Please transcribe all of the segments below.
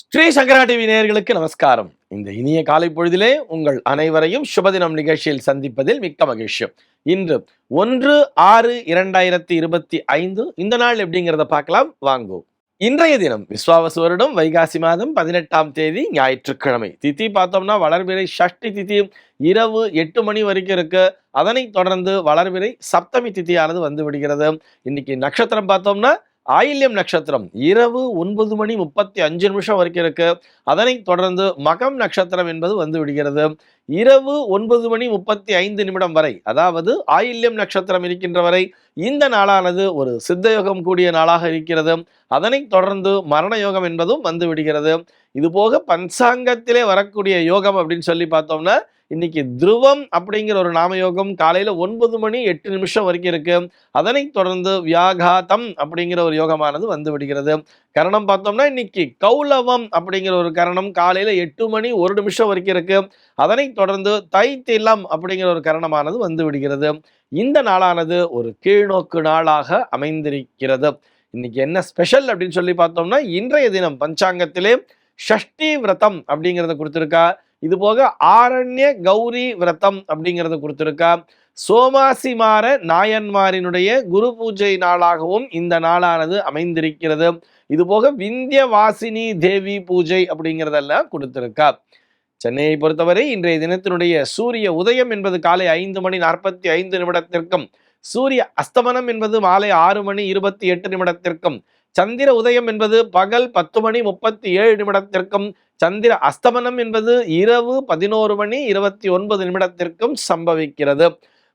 ஸ்ரீ சங்கரா TV நேயர்களுக்கு நமஸ்காரம். இந்த இனிய காலை பொழுதிலே உங்கள் அனைவரையும் சுபதினம் நிகழ்ச்சியில் சந்திப்பதில் மிக்க மகிழ்ச்சி. இன்று ஒன்று ஆறு இரண்டாயிரத்தி இருபத்தி ஐந்து இந்த நாள் எப்படிங்கிறத பார்க்கலாம். வாங்குவோம் இன்றைய தினம் விஸ்வாவசு வருடம் வைகாசி மாதம் பதினெட்டாம் தேதி ஞாயிற்றுக்கிழமை. திதி பார்த்தோம்னா வளர்பிறை ஷஷ்டி திதி இரவு எட்டு மணி வரைக்கும் இருக்கு. அதனைத் தொடர்ந்து வளர்பிறை சப்தமி திதியானது வந்து விடுகிறது. இன்னைக்கு நட்சத்திரம் பார்த்தோம்னா ஆயில்யம் நட்சத்திரம். இரவு ஒன்பது மணி முப்பத்தி அஞ்சு நிமிஷம் வரைக்கும் இருக்கு. அதனை தொடர்ந்து மகம் நட்சத்திரம் என்பது வந்து விடுகிறது. இரவு ஒன்பது மணி முப்பத்தி ஐந்து நிமிடம் வரை அதாவது ஆயில்யம் நட்சத்திரம் இருக்கின்ற வரை இந்த நாளானது ஒரு சித்த யோகம் கூடிய நாளாக இருக்கிறது. அதனைத் தொடர்ந்து மரண யோகம் என்பதும் வந்து விடுகிறது. இது போக பஞ்சாங்கத்திலே வரக்கூடிய யோகம் அப்படின்னு சொல்லி பார்த்தோம்னா இன்னைக்கு துருவம் அப்படிங்கிற ஒரு நாமயோகம் காலையில ஒன்பது மணி எட்டு நிமிஷம் வரைக்கும் இருக்கு. அதனைத் தொடர்ந்து வியாகாதம் அப்படிங்கிற ஒரு யோகமானது வந்து விடுகிறது. கரணம் பார்த்தோம்னா இன்னைக்கு கௌலவம் அப்படிங்கிற ஒரு கரணம் காலையில எட்டு மணி ஒரு நிமிஷம் வரைக்கும் இருக்கு. அதனைத் தொடர்ந்து தைத்திலம் அப்படிங்கிற ஒரு கரணமானது வந்து விடுகிறது. இந்த நாளானது ஒரு கீழ்நோக்கு நாளாக அமைந்திருக்கிறது. இன்னைக்கு என்ன ஸ்பெஷல் அப்படின்னு சொல்லி பார்த்தோம்னா இன்றைய தினம் பஞ்சாங்கத்திலே ஷஷ்டி விரதம் அப்படிங்கிறத கொடுத்துருக்கா. இது போக ஆரண்ய கௌரி விரதம் அப்படிங்கிறத கொடுத்துருக்கா. சோமாசிமார நாயன்மாரினுடைய குரு பூஜை நாளாகவும் இந்த நாளானது அமைந்திருக்கிறது. இது போக விந்திய வாசினி தேவி பூஜை அப்படிங்கிறதெல்லாம் கொடுத்துருக்கா. சென்னையை பொறுத்தவரை இன்றைய தினத்தினுடைய சூரிய உதயம் என்பது காலை ஐந்து மணி நாற்பத்தி ஐந்து நிமிடத்திற்கும் சூரிய அஸ்தமனம் என்பது மாலை ஆறு மணி இருபத்தி எட்டு நிமிடத்திற்கும் சந்திர உதயம் என்பது பகல் பத்து மணி முப்பத்தி ஏழு நிமிடத்திற்கும் சந்திர அஸ்தமனம் என்பது இரவு பதினோரு மணி இருபத்தி ஒன்பது நிமிடத்திற்கும் சம்பவிக்கிறது.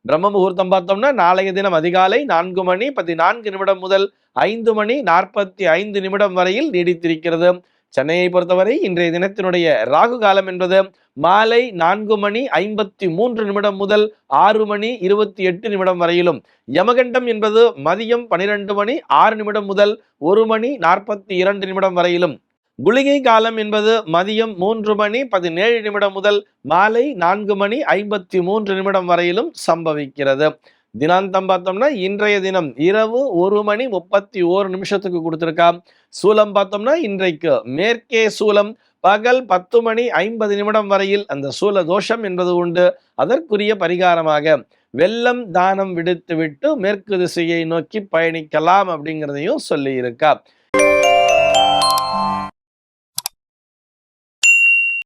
பிரம்ம முகூர்த்தம் பார்த்தோம்னா நாளைய தினம் அதிகாலை நான்கு மணி பதினான்கு நிமிடம் முதல் ஐந்து மணி நாற்பத்தி ஐந்து நிமிடம் வரையில் நீடித்திருக்கிறது. சென்னையை பொறுத்தவரை இன்றைய தினத்தினுடைய ராகு காலம் என்பது மாலை நான்கு மணி ஐம்பத்தி மூன்று நிமிடம் முதல் ஆறு மணி இருபத்தி எட்டு நிமிடம் வரையிலும். யமகண்டம் என்பது மதியம் பனிரெண்டு மணி ஆறு நிமிடம் முதல் ஒரு மணி நாற்பத்தி இரண்டு நிமிடம் வரையிலும். குளிகை காலம் என்பது மதியம் மூன்று மணி பதினேழு நிமிடம் முதல் மாலை நான்கு மணி ஐம்பத்தி மூன்று நிமிடம் வரையிலும் சம்பவிக்கிறது. தினாந்தம் பார்த்தோம்னா இன்றைய தினம் இரவு ஒரு மணி முப்பத்தி ஓரு நிமிஷத்துக்கு கொடுத்துருக்கா சூலம் பார்த்தோம்னா இன்றைக்கு மேற்கே சூலம் பகல் பத்து மணி ஐம்பது நிமிடம் வரையில் அந்த சூல தோஷம் என்பது உண்டு. அதற்குரிய பரிகாரமாக வெள்ளம் தானம் விடுத்து விட்டு மேற்கு திசையை நோக்கி பயணிக்கலாம் அப்படிங்கிறதையும் சொல்லியிருக்கா